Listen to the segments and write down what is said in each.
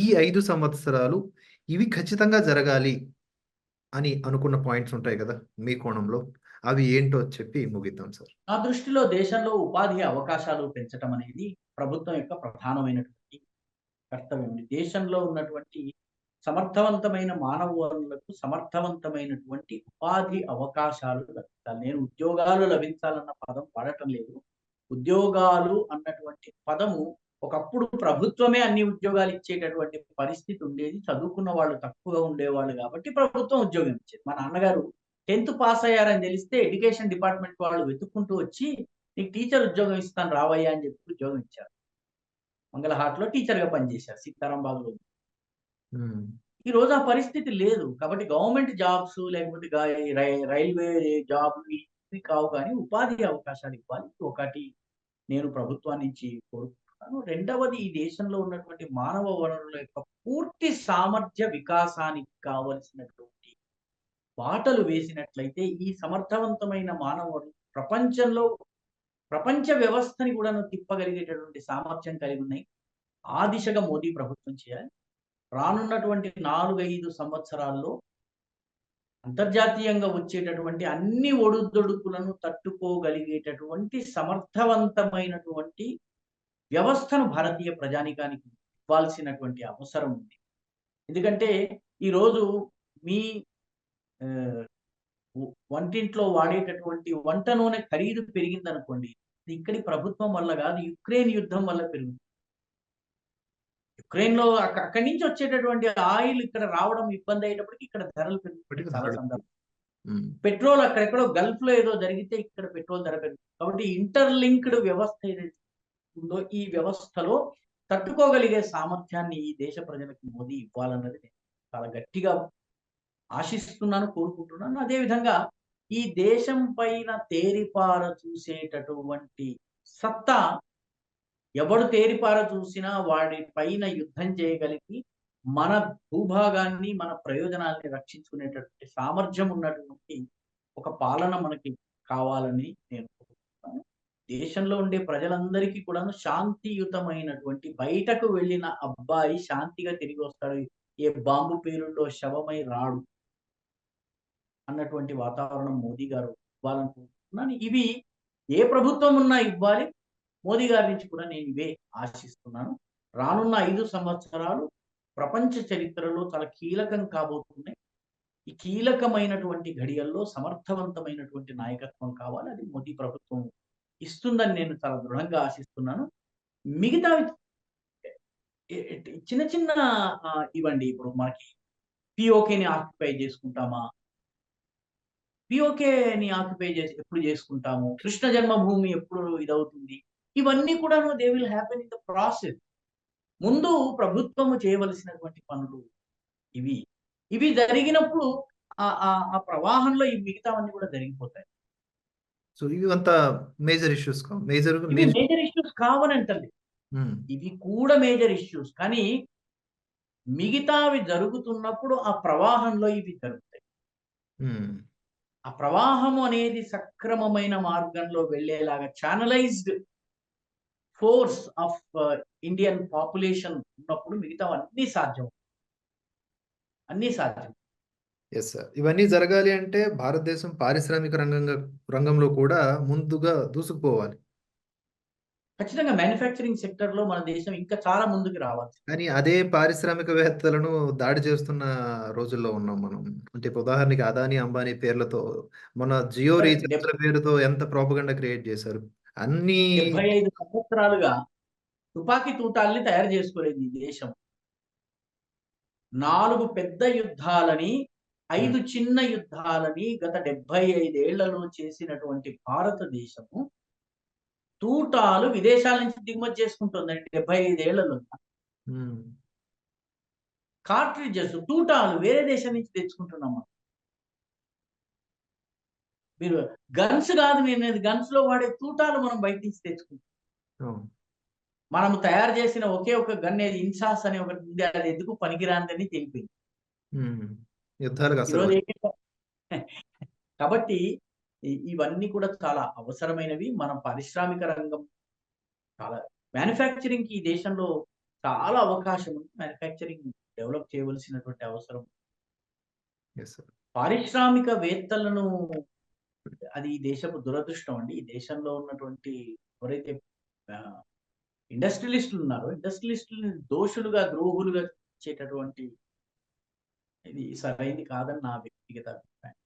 ఈ ఐదు సంవత్సరాలు ఇవి ఖచ్చితంగా జరగాలి అని అనుకున్న పాయింట్స్ ఉంటాయి కదా మీ కోణంలో. అవి ఏంటో చెప్పి ముగిద్దాం సార్. నా దృష్టిలో దేశంలో ఉపాధి అవకాశాలు పెంచడం అనేది ప్రభుత్వం యొక్క ప్రధానమైనటువంటి కర్తవ్యం దేశంలో ఉన్నటువంటి సమర్థవంతమైన మానవ వనరులకు సమర్థవంతమైనటువంటి ఉపాధి అవకాశాలు లభించాలి. నేను ఉద్యోగాలు లభించాలన్న పదం వాడటం లేదు. ఉద్యోగాలు అన్నటువంటి పదము ఒకప్పుడు ప్రభుత్వమే అన్ని ఉద్యోగాలు ఇచ్చేటటువంటి పరిస్థితి ఉండేది. చదువుకున్న వాళ్ళు తక్కువగా ఉండేవాళ్ళు కాబట్టి ప్రభుత్వం ఉద్యోగం ఇచ్చేది. మా నాన్నగారు టెన్త్ పాస్ అయ్యారని తెలిస్తే ఎడ్యుకేషన్ డిపార్ట్మెంట్ వాళ్ళు వెతుక్కుంటూ వచ్చి నీకు టీచర్ ఉద్యోగం ఇస్తాను రావయ్యా అని చెప్పి ఉద్యోగం ఇచ్చారు. మంగళహాట్లో టీచర్గా పనిచేశారు సీతారాం బాబు ఉమ్, ఈ రోజు ఆ పరిస్థితి లేదు. కాబట్టి గవర్నమెంట్ జాబ్స్ లేకపోతే రైల్వే జాబ్లు ఇవి కావు కానీ ఉపాధి అవకాశాలు ఇవ్వాలి. ఒకటి నేను ప్రభుత్వం నుంచి కోరుకుంటున్నాను రెండవది ఈ దేశంలో ఉన్నటువంటి మానవ వనరుల యొక్క పూర్తి సామర్థ్య వికాసానికి కావలసినటువంటి బాటలు వేసినట్లయితే ఈ సమర్థవంతమైన మానవ వనరులు ప్రపంచంలో ప్రపంచ వ్యవస్థని కూడా తిప్పగలిగేటటువంటి సామర్థ్యం కలిగి ఉన్నాయి. ఆ దిశగా మోదీ ప్రభుత్వం చేయాలి. రానున్నటువంటి నాలుగైదు సంవత్సరాల్లో అంతర్జాతీయంగా వచ్చేటటువంటి అన్ని ఒడుదొడుకులను తట్టుకోగలిగేటటువంటి సమర్థవంతమైనటువంటి వ్యవస్థను భారతీయ ప్రజానికానికి ఇవ్వాల్సినటువంటి అవసరం ఉంది. ఎందుకంటే ఈరోజు మీ వంటింట్లో వాడేటటువంటి వంట నూనె ఖరీదు పెరిగిందనుకోండి ఇక్కడి ప్రభుత్వం వల్ల కాదు యుక్రెయిన్ యుద్ధం వల్ల పెరుగుతుంది. యుక్రెయిన్లో అక్క- అక్కడి నుంచి వచ్చేటటువంటి ఆయిల్ ఇక్కడ రావడం ఇబ్బంది అయ్యేటప్పటికి ఇక్కడ ధరలు ఉమ్, పెట్రోల్ అక్కడెక్కడో గల్ఫ్లో ఏదో జరిగితే ఇక్కడ పెట్రోల్ ధర పెరుగుతుంది. కాబట్టి ఇంటర్లింక్డ్ వ్యవస్థ ఏదైతే ఉందో ఈ వ్యవస్థలో తట్టుకోగలిగే సామర్థ్యాన్ని ఈ దేశ ప్రజలకు మోదీ ఇవ్వాలన్నది నేను చాలా గట్టిగా ఆశిస్తున్నాను కోరుకుంటున్నాను. అదేవిధంగా ఈ దేశం పైన తేరిపార చూసేటటువంటి సత్తా ఎవడు తేరిపార చూసినా వాడి పైన యుద్ధం చేయగలిగి మన భూభాగాన్ని మన ప్రయోజనాల్ని రక్షించుకునేటటువంటి సామర్థ్యం ఉన్నటువంటి ఒక పాలన మనకి కావాలని నేను దేశంలో ఉండే ప్రజలందరికీ కూడాను శాంతియుతమైనటువంటి బయటకు వెళ్ళిన అబ్బాయి శాంతిగా తిరిగి వస్తాడు. ఏ బాంబు పేరులో శవమై రాడు అన్నటువంటి వాతావరణం మోదీ గారు ఇవ్వాలనుకుంటున్నాను. ఇవి ఏ ప్రభుత్వం ఉన్నా ఇవ్వాలి. మోదీ గారి నుంచి కూడా నేను ఇవే ఆశిస్తున్నాను. రానున్న ఐదు సంవత్సరాలు ప్రపంచ చరిత్రలో చాలా కీలకం కాబోతున్నాయి. ఈ కీలకమైనటువంటి ఘడియల్లో సమర్థవంతమైనటువంటి నాయకత్వం కావాలి. అది మోదీ ప్రభుత్వం ఇస్తుందని నేను చాలా దృఢంగా ఆశిస్తున్నాను. మిగతా చిన్న చిన్న ఇవ్వండి. ఇప్పుడు మనకి పిఓకేని ఆక్యుపై చేసుకుంటామా? పిఓకేని ఆక్యుపై చేసి ఎప్పుడు చేసుకుంటాము? కృష్ణ జన్మభూమి ఎప్పుడు ఇదవుతుంది? ఇవన్నీ కూడా they will happen in the process ముందు ప్రభుత్వము చేయవలసినటువంటి పనులు ఇవి. ఇవి జరిగినప్పుడు ఆ ఆ- ఆ ప్రవాహంలో ఈ మిగతావన్నీ కూడా జరిగిపోతాయి. సో ఇవి అంత major issues major major issues కావని అంటుంది ఇవి కూడా మేజర్ ఇష్యూస్. కానీ మిగతావి జరుగుతున్నప్పుడు ఆ ప్రవాహంలో ఇవి జరుగుతాయి. ఆ ప్రవాహము అనేది సక్రమమైన మార్గంలో వెళ్ళేలాగా channelized force of Indian population ఉన్నప్పుడు మిగతా అన్ని సాధ్యం. అన్ని సాధ్యం. ఎస్ సార్ ఇవన్నీ జరగాలి అంటే భారతదేశం పారిశ్రామిక రంగంగా రంగంలో కూడా ముందుగా దూసుకుపోవాలి. ఖచ్చితంగా మ్యానుఫ్యాక్చరింగ్ సెక్టర్లో మన దేశం ఇంకా చాలా ముందుకు రావాలి. కానీ అదే పారిశ్రామికవేత్తలను దాడి చేస్తున్న రోజుల్లో ఉన్నాం మనం. అంటే ఉదాహరణకి అదాని అంబానీ పేర్లతో మన జియో. రీఛార్జ్ల పేరుతో ఎంత ప్రోపగండా క్రియేట్ చేశారు? అన్ని డెబ్బై ఐదు సంవత్సరాలుగా తుపాకీ తూటాల్ని తయారు చేసుకోలేదు ఈ దేశం. నాలుగు పెద్ద యుద్ధాలని ఐదు చిన్న యుద్ధాలని గత డెబ్బై ఐదేళ్ళలో చేసినటువంటి భారతదేశము తూటాలు విదేశాల నుంచి దిగుమతి చేసుకుంటుందండి డెబ్బై ఐదేళ్ళలో. కార్ట్రిడ్జెస్ తూటాలు వేరే దేశం నుంచి తెచ్చుకుంటున్నాం మనం. మీరు గన్స్ కాదు నేను గన్స్లో వాడే తూటాలు మనం బయట నుంచి తెచ్చుకుంటాం. మనం తయారు చేసిన ఒకే ఒక గన్ ఇన్సాస్ అనే ఒకటి ఉంది అది ఎందుకు పనికిరాందని తెలిపింది. యుద్ధాలకు అసలు కాబట్టి ఇవన్నీ కూడా చాలా అవసరమైనవి. మన పారిశ్రామిక రంగం చాలా మ్యానుఫ్యాక్చరింగ్ ఈ దేశంలో చాలా అవకాశం ఉంది. మ్యానుఫ్యాక్చరింగ్ డెవలప్ చేయవలసినటువంటి అవసరం ఎస్ సార్ పారిశ్రామికవేత్తలను అది ఈ దేశపు దురదృష్టం అండి. ఈ దేశంలో ఉన్నటువంటి ఎవరైతే ఇండస్ట్రియలిస్టులు ఉన్నారో ఇండస్ట్రియలిస్టులని దోషులుగా ద్రోహులుగా ఇచ్చేటటువంటి ఇది సరైనది కాదని నా వ్యక్తిగత అభిప్రాయం.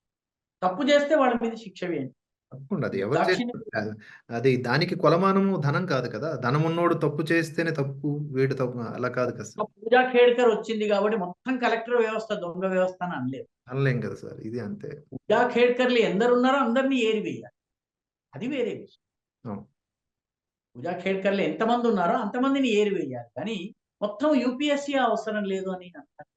తప్పు చేస్తే వాళ్ళ మీద శిక్ష వేయండి. తప్పకుండా అది ఎవరు చేస్తారు? అది దానికి కొలమానము ధనం కాదు కదా. ధనం ఉన్నోడు తప్పు చేస్తేనే తప్పు వీడు తప్పు అలా కాదు కదా పూజా ఖేడ్కర్ వచ్చింది కాబట్టి మొత్తం కలెక్టర్ వ్యవస్థ దొంగ వ్యవస్థ అని అనలేదు. అనలేం కదా సార్ ఇది అంతే. పూజా ఖేడ్కర్లు ఎందరున్నారో అందరినీ ఏరివేయాలి అది వేరే విషయం. పూజా ఖేడ్కర్లు ఎంతమంది ఉన్నారో అంతమందిని ఏరివేయాలి కానీ మొత్తం యూపీఎస్సీ అవసరం లేదు అని అంటారు.